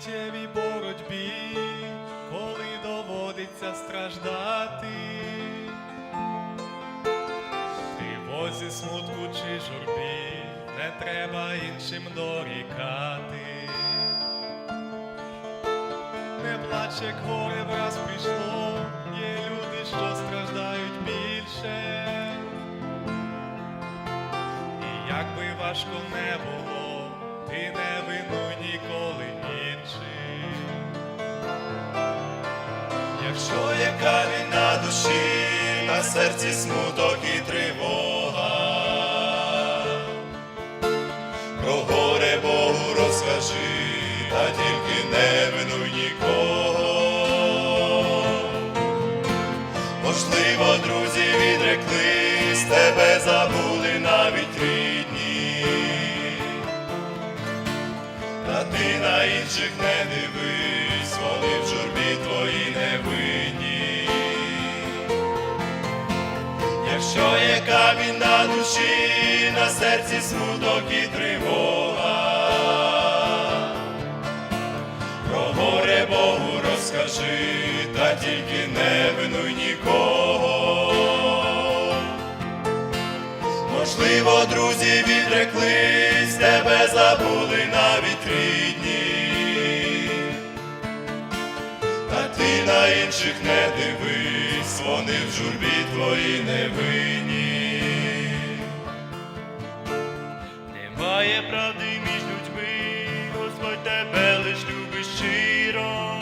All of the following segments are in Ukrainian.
життєвій боротьбі, коли доводиться страждати, тривозі, смутку чи журбі, не треба іншим дорікати. Не плач, як горе враз прийшло, є люди, що страждають більше. І як би важко не було, ти не винуй ніколи Якщо є камінь на душі, на серці смуток і тривога, про горе Богу розкажи, та тільки не винуй нікого. Можливо, друзі відреклись, тебе забули навіть рідні, та ти на інших не дивись, вони в журбі твої душі, на серці смуток і тривога, про горе Богу розкажи, та тільки не винуй нікого. Можливо, друзі відреклись, тебе забули навіть рідні, та ти на інших не дивись, вони в журбі твої не винні. Правди між людьми, Господь тебе лиш любить щиро.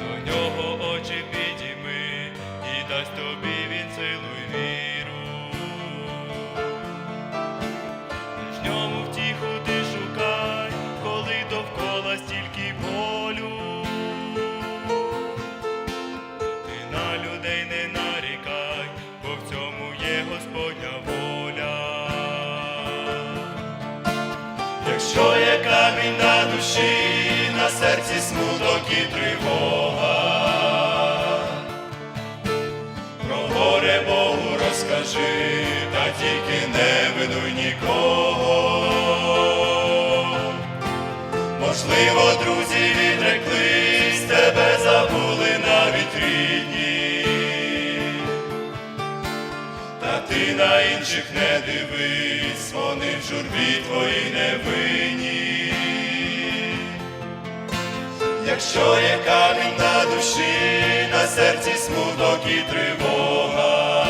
До нього очі підійми і дасть тобі він силу й віру. Лиш ньому втіху ти шукай, коли довкола стільки болю. Якщо є камінь на душі, на серці смуток і тривога, про горе Богу розкажи, та тільки не винуй нікого. Можливо, друзі відреклись, на інших не дивись, вони в журбі твої не винні. Якщо є камінь на душі, на серці смуток і тривога,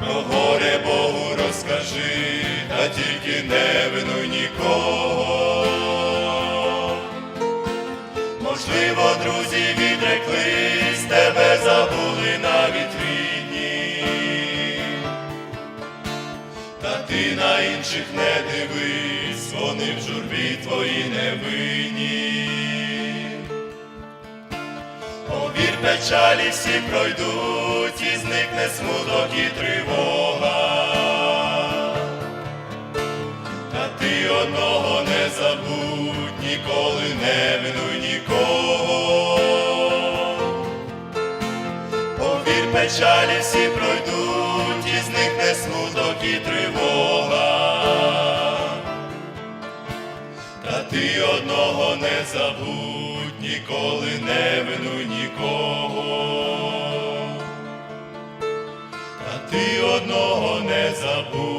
про горе Богу розкажи, та тільки не винуй нікого. Можливо, друзі відреклись, тебе забули навіть ти на інших не дивись, вони в журбі твої не винні. Повір, печалі всі пройдуть, і зникне смуток і тривога. Та ти одного не забудь, ніколи не винуй нікого. Повір, печалі всі пройдуть, і зникне смуток і тривога. Не забудь, ніколи не вину нікого. Та ти одного не забудь.